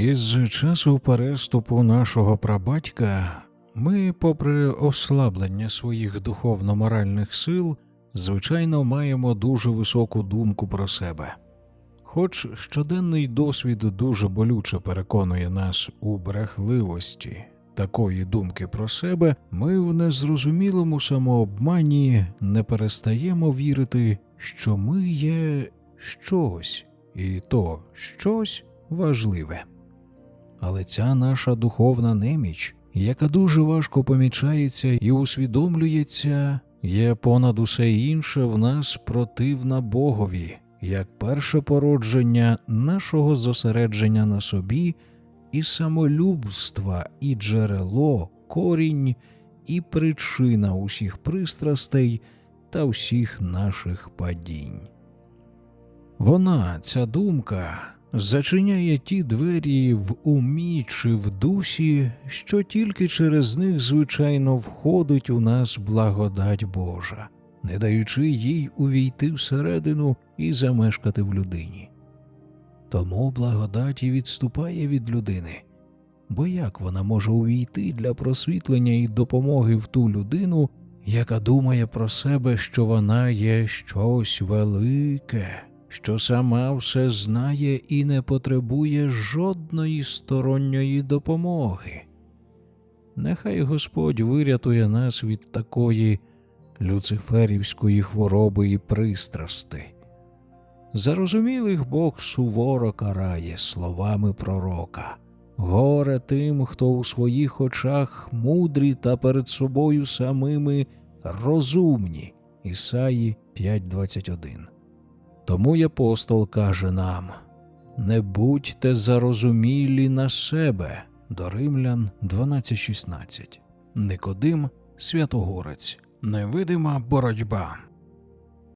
Із часу переступу нашого прабатька ми, попри ослаблення своїх духовно-моральних сил, звичайно, маємо дуже високу думку про себе. Хоч щоденний досвід дуже болюче переконує нас у брехливості такої думки про себе, ми в незрозумілому самообмані не перестаємо вірити, що ми є щось, і то щось важливе. Але ця наша духовна неміч, яка дуже важко помічається і усвідомлюється, є понад усе інше в нас противна Богові, як перше породження нашого зосередження на собі і самолюбства, і джерело, корінь, і причина усіх пристрастей та всіх наших падінь. Вона, ця думка, зачиняє ті двері в умі чи в дусі, що тільки через них, звичайно, входить у нас благодать Божа, не даючи їй увійти всередину і замешкати в людині. Тому благодать і відступає від людини. Бо як вона може увійти для просвітлення і допомоги в ту людину, яка думає про себе, що вона є щось велике, що сама все знає і не потребує жодної сторонньої допомоги? Нехай Господь вирятує нас від такої люциферівської хвороби і пристрасти. Зарозумілих Бог суворо карає словами пророка. Горе тим, хто у своїх очах мудрі та перед собою самими розумні. Ісаї 5.21. Тому й апостол каже нам: Не будьте зарозумілі на себе. До Римлян 12.16. Никодим Святогорець. Невидима боротьба.